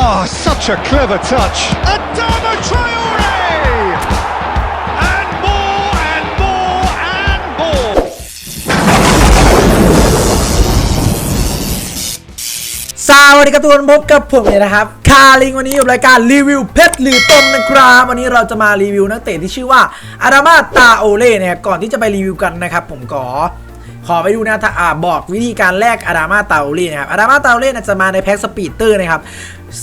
Oh, such a clever touch. Adama Traore! And more and more and more. สวัสดีครับทุกคนพบกับผมเนี่ยนะครับ คาลิงวันนี้อยู่รายการรีวิวเพชรหรือต้มนะครับ วันนี้เราจะมารีวิวนักเตะที่ชื่อว่าอารามาตาโอเล่นะครับก่อนที่จะไปรีวิวกันนะครับ ผมขอ ขอไปดูนะถ้าอ่าบอกวิธีการแลกอารามาตาโอเล่นะครับอารามาตาโอเล่จะมาในแพ็กสปีดเตอร์นะครับ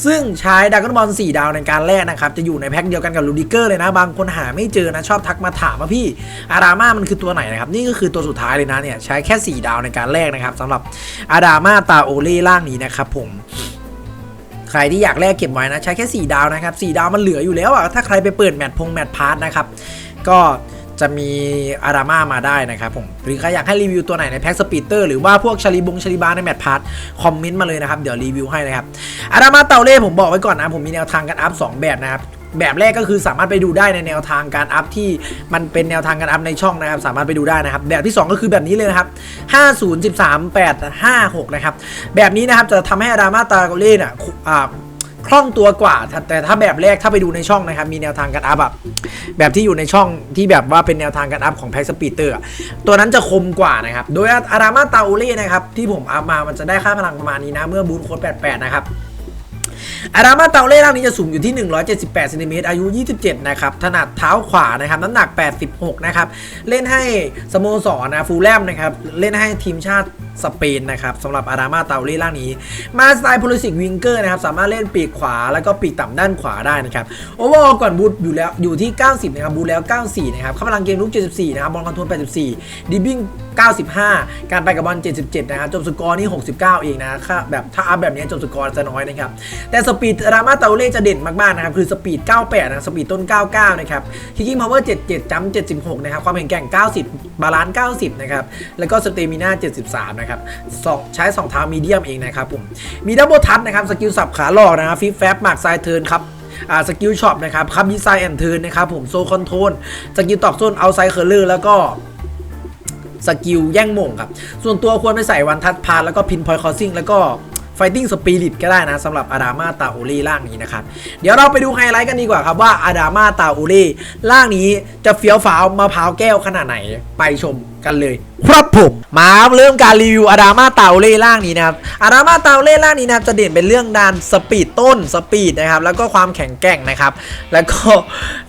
ซึ่งใช้ดากอนบอล4ดาวในการแลกนะครับ จะอยู่ในแพ็กเดียวกันกับลูดิเกอร์เลยนะ บางคนหาไม่เจอนะ ชอบทักมาถามว่าพี่ อารามามันคือตัวไหนนะครับ นี่ก็คือตัวสุดท้ายเลยนะเนี่ย ใช้แค่ 4 ดาวในการแลกนะครับสำหรับอารามาตาโอเล่ล่างนี้นะครับผมใครที่อยากแลกเก็บไว้นะ ใช้แค่ 4 ดาวนะครับ 4 ดาวมันเหลืออยู่แล้วอะถ้าใครไปเปิดแมตช์พงแมตช์พาร์ทนะครับก็ จะมีอาราม่ามาได้นะครับผม หรือใครอยากให้รีวิวตัวไหนในแพ็กสปีดเตอร์หรือว่าพวกชาลีบงชาลีบาในแมตช์พาร์ทคอมเมนต์มาเลยนะครับ เดี๋ยวรีวิวให้นะครับอารามาเต่าเล่ผมบอกไว้ก่อนนะผมมีแนวทางการอัพ2แบบนะครับแบบแรกก็คือสามารถไปดูได้ในแนวทางการอัพที่มันเป็นแนวทางการอัพในช่องนะครับ สามารถไปดูได้นะครับ แบบที่ 2 ก็คือแบบนี้เลยนะครับ 50 13 8 5 6 นะครับ แบบนี้นะครับจะทำให้อารามาตาเล่เนี่ยอ่า คล่องตัวกว่า แต่ถ้าแบบแรกถ้าไปดูในช่องนะครับมีแนวทางการอัพแบบแบบที่อยู่ในช่องที่แบบว่าเป็นแนวทางการอัพของแพ็กสปีดเตอร์ตัวนั้นจะคมกว่านะครับโดยอารามาตาโอเล่นะครับที่ผมอัพมามันจะได้ค่าพลังประมาณนี้นะเมื่อบูทโค้ด88 นะครับ อารามาเตาเล่ร่างนี้จะสูงอยู่ที่ 178ซนติเมตรอายุ 27 นะครับ ถนัดเท้าขวานะครับ น้ำหนัก 86 นะครับ เล่นให้สโมสรนะฟูลแลมนะครับ เล่นให้ทีมชาติสเปนนะครับสำหรับอารามาเตาเล่ร่างนี้ มาสไตล์โพลิสิกวิงเกอร์นะครับ สามารถเล่นปีกขวาแล้วก็ปีกต่ำด้านขวาได้นะครับโอเวอร์ก่อนบูทอยู่แล้วอยู่ที่ 90 นะครับบูทแล้ว 94 นะครับค่าพลังเกมลุก 74 นะครับบอลคอนโทรล84ดิบิ้ง 95 การไปกับบอล77 นะครับ จบสกอร์นี่ 69 เองนะค่าแบบถ้าอัพแบบนี้จบสกอร์จะน้อยนะครับ แต่สปีดรามาเตาเล่จะเด่นมากๆนะครับ คือสปีด 98 นะ สปีดต้น 99 นะครับคิกกิ้งพาวเวอร์77จัม76 นะครับ ความแข็งแกร่ง 90 บาลานซ์ 90 นะครับ แล้วก็สเตมิน่า 73 นะครับสองใช้ 2 เท้ามีเดียมเองนะครับผม มีดับเบิลทัชนะครับ สกิลสับขาหลอกนะครับฟิปแฟบหมากไซเทิร์นครับอ่าสกิลช็อปนะครับครับมิไซแอนเทิร์นนะครับผมโซคอนโทรลสกิลตอกโซนเอาไซเคอร์เลอร์แล้วก็ สกิลแย่งมงครับ ส่วนตัวควรไปใส่วันทัดพาร์แล้วก็พินพอยคอสซิ่งแล้วก็ไฟติ้งสปิริตก็ได้นะสำหรับอาดามาตาโอเล่ล่างนี้นะครับ เดี๋ยวเราไปดูไฮไลท์กันดีกว่าครับว่าอาดามาตาโอเล่ล่างนี้จะเฟี้ยวฟ้าวมะพร้าวแก้วขนาดไหนไปชมกันเลย ครับ ผมมาเริ่มการรีวิวอาดามาเตาเล่ล่างนี้นะครับอาดามาเตาเล่ล่างนี้นะครับจะเด่นเป็นเรื่องด้านสปีดต้นสปีดนะครับแล้วก็ความแข็งแกร่งนะครับแล้วก็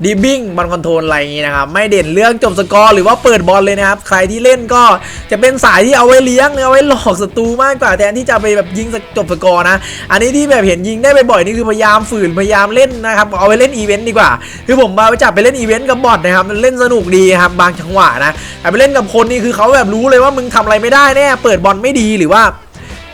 ดิบิ้งบอลคอนโทรลอะไรอย่างนี้นะครับไม่เด่นเรื่องจบสกอร์หรือว่าเปิดบอลเลยนะครับใครที่เล่นก็จะเป็นสายที่เอาไว้เลี้ยงเอาไว้หลอกศัตรูมากกว่าแทนที่จะไปแบบยิงจบสกอร์นะอันนี้ที่แบบเห็นยิงได้บ่อยๆนี่คือพยายามฝืนพยายามเล่นนะครับเอาไปเล่นอีเวนต์ดีกว่าคือผมมาไปจับไปเล่นอีเวนต์กับบอทนะครับเล่นสนุกดีครับบางจังหวะนะแต่ไปเล่นกับคนนี่คือเขาแบบรู้เลยว่ามึงทำอะไรไม่ได้แน่เปิดบอลไม่ดีหรือว่า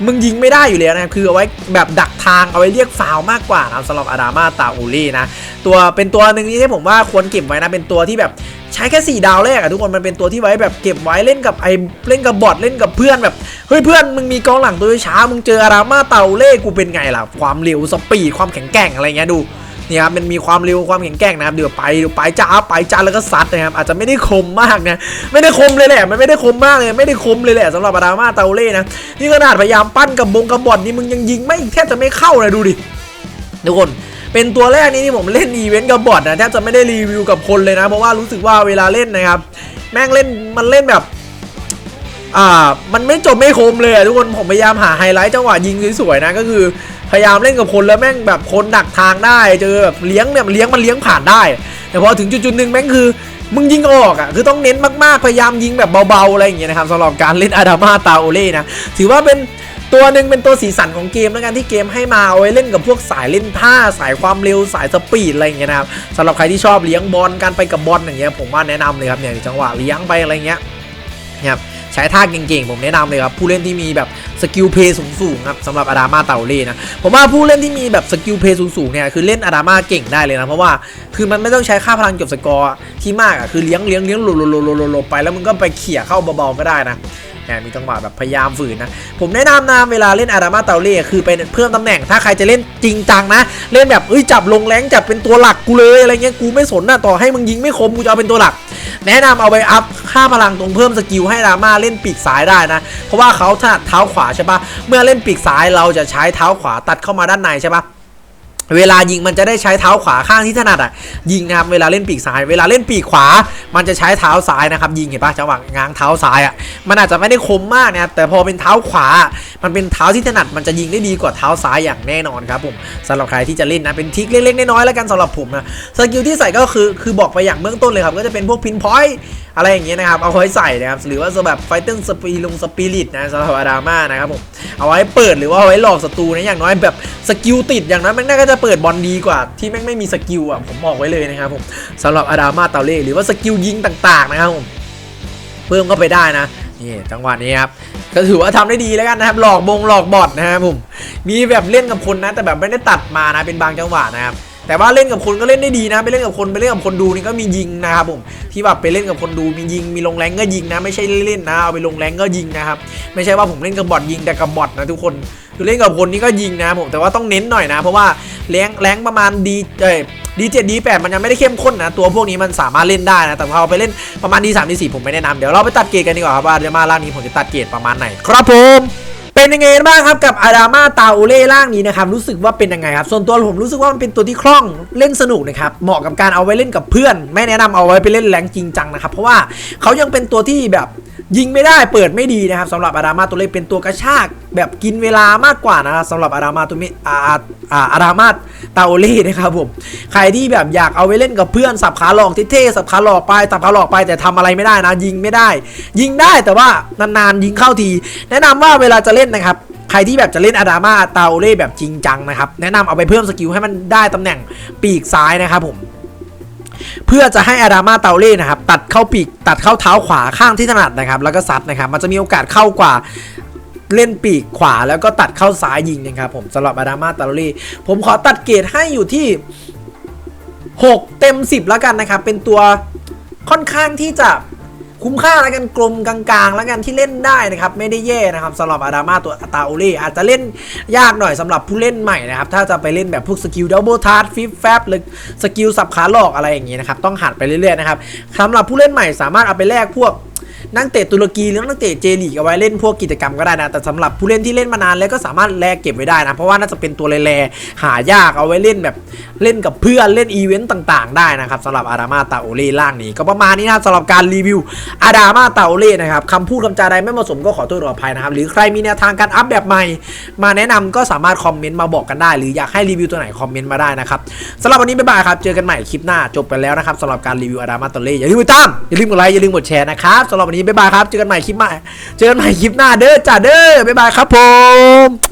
มึงยิงไม่ได้อยู่แล้วนะคือเอาไว้แบบดักทางเอาไว้เรียกฟาวมากกว่านะสำหรับอาดามาตาอูลี่นะตัวเป็นตัวหนึ่งที่ผมว่าควรเก็บไว้นะเป็นตัวที่แบบใช้แค่ 4 ดาวแรกอะทุกคนมันเป็นตัวที่ไว้แบบเก็บไว้เล่นกับไอเล่นกับบอทเล่นกับเพื่อนแบบเฮ้ยเพื่อนมึงมีกองหลังตัวช้ามึงเจออารามาเตาเล่กูเป็นไงล่ะความเร็วสปีดความแข็งแกร่งอะไรเงี้ยดู นี่ยครับมันมีความเร็วความแข็งแกร่งนะครับเดี๋ยวไปเดี๋ยวไปจ้าไปจ้าแล้วก็ซัดนะครับอาจจะไม่ได้คมมากนะไม่ได้คมเลยแหละมันไม่ได้คมมากเลยไม่ได้คมเลยแหละสำหรับอารามาเตาเล่นะนี่ขนาดพยายามปั้นกับบงกับบอทนี่มึงยังยิงไม่แทบจะไม่เข้าเลยดูดิทุกคนเป็นตัวแรกนี้ที่ผมเล่นอีเวนต์กับบอทนะแทบจะไม่ได้รีวิวกับคนเลยนะ เพราะว่ารู้สึกว่าเวลาเล่นนะครับ แม่งเล่นมันเล่นแบบ อ่า มันไม่จบไม่คมเลยทุกคนผมพยายามหาไฮไลท์จังหวะยิงสวยๆนะก็คือ พยายามเล่นกับคนแล้วแม่งแบบคนดักทางได้เจอแบบเลี้ยงเนี่ยเลี้ยงมันเลี้ยงผ่านได้ แต่พอถึงจุดๆหนึ่งแม่งคือมึงยิงออกอะคือต้องเน้นมากๆ พยายามยิงแบบเบาๆ อะไรอย่างเงี้ยนะครับสำหรับการเล่นอาดามาตาโอเล่นะ ถือว่าเป็นตัวหนึ่งเป็นตัวสีสันของเกมแล้วกันที่เกมให้มาเอาไว้เล่นกับพวกสายเล่นท่าสายความเร็วสายสปีดอะไรอย่างเงี้ยนะครับสำหรับใครที่ชอบเลี้ยงบอลการไปกับบอลอย่างเงี้ยผมว่าแนะนำเลยครับเนี่ยจังหวะเลี้ยงไปอะไรเงี้ยเนี่ยครับ ใช้ท่าเก่งๆ ผมแนะนำเลยครับ ผู้เล่นที่มีแบบสกิลเพย์สูงๆครับสำหรับอาดามาเตาเล่นะ ผมว่าผู้เล่นที่มีแบบสกิลเพย์สูงๆเนี่ยคือเล่นอาดามาเก่งได้เลยนะ เพราะว่าคือมันไม่ต้องใช้ค่าพลังจบสกอร์ที่มากอะคือเลี้ยงเลี้ยงเลี้ยงหลบๆๆๆไปแล้วมึงก็ไปเขี่ยเข้าเบาๆก็ได้นะ นี่ยมีจังหวะแบบพยายามฝืนนะ ผมแนะนำนะเวลาเล่นอารามาเตาเล่คือไปเพิ่มตำแหน่ง ถ้าใครจะเล่นจริงจังนะ เล่นแบบเอ้ยจับลงแรงจับเป็นตัวหลักกูเลยอะไรเงี้ยกูไม่สนนะต่อให้มึงยิงไม่คมกูจะเอาเป็นตัวหลัก แนะนำเอาไปอัพค่าพลังตรงเพิ่มสกิลให้อารามาเล่นปีกซ้ายได้นะ เพราะว่าเขาถนัดเท้าขวาใช่ปะเมื่อเล่นปีกซ้ายเราจะใช้เท้าขวาตัดเข้ามาด้านในใช่ปะ เวลายิงมันจะได้ใช้เท้าขวาข้างที่ถนัดอะยิงนะครับเวลาเล่นปีกซ้าย เวลาเล่นปีกขวา มันจะใช้เท้าซ้ายนะครับยิงเห็นปะจังหวะง้างเท้าซ้ายอะมันอาจจะไม่ได้คมมากนะครับแต่พอเป็นเท้าขวา มันเป็นเท้าที่ถนัดมันจะยิงได้ดีกว่าเท้าซ้ายอย่างแน่นอนครับผมสำหรับใครที่จะเล่นนะเป็นทิกเล็กๆน้อยๆแล้วกันสำหรับผมนะสกิลที่ใส่ก็คือคือบอกไปอย่างเบื้องต้นเลยครับก็จะเป็นพวกพินพอยอะไรอย่างเงี้ยนะครับเอาไว้ใส่นะครับหรือว่าแบบไฟติ้งสปีลงสปิริตนะสำหรับอาดาม่านะครับผมเอาไว้เปิดหรือว่าเอาไว้หลอกศัตรูนะอย่างน้อยแบบสกิลติดอย่างนั้นมันน่าก็จะเปิดบอลดีกว่าที่แม่งไม่มีสกิลอะผมบอกไว้เลยนะครับผมสำหรับอาดามาเตาเล่หรือว่าสกิลยิงต่างๆนะครับผมเพิ่มเข้าไปได้นะนี่จังหวะนี้ครับก็ถือว่าทำได้ดีแล้วกันนะครับ หลอกบงหลอกบอทนะครับผมมีแบบเล่นกับคนนะ แต่แบบไม่ได้ตัดมานะเป็นบางจังหวะนะครับแต่ว่าเล่นกับคนก็เล่นได้ดีนะ ไปเล่นกับคนไปเล่นกับคนดูนี่ก็มียิงนะครับผมที่แบบไปเล่นกับคนดูมียิงมีลงแรงก็ยิงนะ ไม่ใช่เล่นๆนะเอาไปลงแรงก็ยิงนะครับไม่ใช่ว่าผมเล่นกับบอทยิงแต่กับบอทนะทุกคนคือเล่นกับคนนี่ก็ยิงนะผมแต่ว่าต้องเน้นหน่อยนะ เพราะว่า แรงแรงประมาณดีเอ้ยดีเจ็ดดีแปดมันยังไม่ได้เข้มข้นนะ ตัวพวกนี้มันสามารถเล่นได้นะ แต่พอเอาไปเล่นประมาณดีสามดีสี่ผมไม่แนะนำเดี๋ยวเราไปตัดเกรดกันดีกว่าครับว่าเดมาล่างนี้ผมจะตัดเกรดประมาณไหนครับผมเป็นยังไงบ้างครับกับอาดามาตาโอเล่ร่างนี้นะครับรู้สึกว่าเป็นยังไงครับส่วนตัวผมรู้สึกว่ามันเป็นตัวที่คล่องเล่นสนุกนะครับเหมาะกับการเอาไว้เล่นกับเพื่อน ไม่แนะนำเอาไว้ไปเล่นแรงจริงจังนะครับเพราะว่าเขายังเป็นตัวที่แบบ ยิงไม่ได้เปิดไม่ดีนะครับสำหรับอาดามาตัวเล่เป็นตัวกระชาก แบบกินเวลามากกว่านะครับสำหรับอาดามาตัวเมอาอาอาอาดามาตาโอเล่นะครับผมใครที่แบบอยากเอาไว้เล่นกับเพื่อนสับขาหลอกเท่ๆสับขาหลอกไปสับขาหลอกไปแต่ทำอะไรไม่ได้นะ ยิงไม่ได้ ยิงได้แต่ว่านานๆยิงเข้าที แนะนำว่าเวลาจะเล่นนะครับใครที่แบบจะเล่นอาดามาตาโอเล่แบบจริงจังนะครับแนะนำเอาไปเพิ่มสกิลให้มันได้ตำแหน่งปีกซ้ายนะครับผม พื่อจะให้อาดามาเตาเล่นะครับตัดเข้าปีกตัดเข้าเท้าขวาข้างที่ถนัดนะครับ แล้วก็ซัดนะครับ มันจะมีโอกาสเข้ากว่าเล่นปีกขวาแล้วก็ตัดเข้าซ้ายยิงนะครับผมสำหรับอาดามาเตาเล่ผมขอตัดเกรดให้อยู่ที่ 6 เต็ม 10 แล้วกันนะครับ เป็นตัวค่อนข้างที่จะ คุ้มค่าแล้วกันกลมกลางๆ แล้วกันที่เล่นได้นะครับไม่ได้แย่นะครับสำหรับอาดามาตัวตาโอเล่อาจจะเล่นยากหน่อยสำหรับผู้เล่นใหม่นะครับถ้าจะไปเล่นแบบพวกสกิลดับเบิลทัชฟิปแฟบหรือสกิลสับขาหลอกอะไรอย่างงี้นะครับต้องหัดไปเรื่อยๆนะครับสำหรับผู้เล่นใหม่สามารถเอาไปแลกพวก นักเตะตุรกีหรือนักเตะเจลีกเอาไว้เล่นพวกกิจกรรมก็ได้นะ แต่สำหรับผู้เล่นที่เล่นมานานแล้วก็สามารถแลกเก็บไว้ได้นะ เพราะว่าน่าจะเป็นตัวแร่หายากเอาไว้เล่นแบบเล่นกับเพื่อนเล่นอีเวนต์ต่าง ๆ ได้นะครับสำหรับอาดามาตาโอเล่ล่างนี้ ก็ประมาณนี้นะสำหรับการรีวิวอาดามาตาโอเล่นะครับคำพูดคำจาใดไม่เหมาะสมก็ขอโทษขออภัยนะครับหรือใครมีแนวทางการอัพแบบใหม่ มาแนะนำก็สามารถคอมเมนต์มาบอกกันได้ หรืออยากให้รีวิวตัวไหนคอมเมนต์มาได้นะครับสำหรับวันนี้บ๊ายบายครับเจอกันใหม่คลิปหน้าจบกันแล้วนะครับสำหรับการรีวิวอาดามาตาโอเล่อย่าลืมกดติดตามอย่าลืมกดไลค์อย่าลืมกดแชร์นะครับสำหรับวันนี้บ๊ายบายครับ เจอกันใหม่คลิปใหม่ เจอกันใหม่คลิปหน้าเด้อจ้าเด้อบ๊ายบายครับผม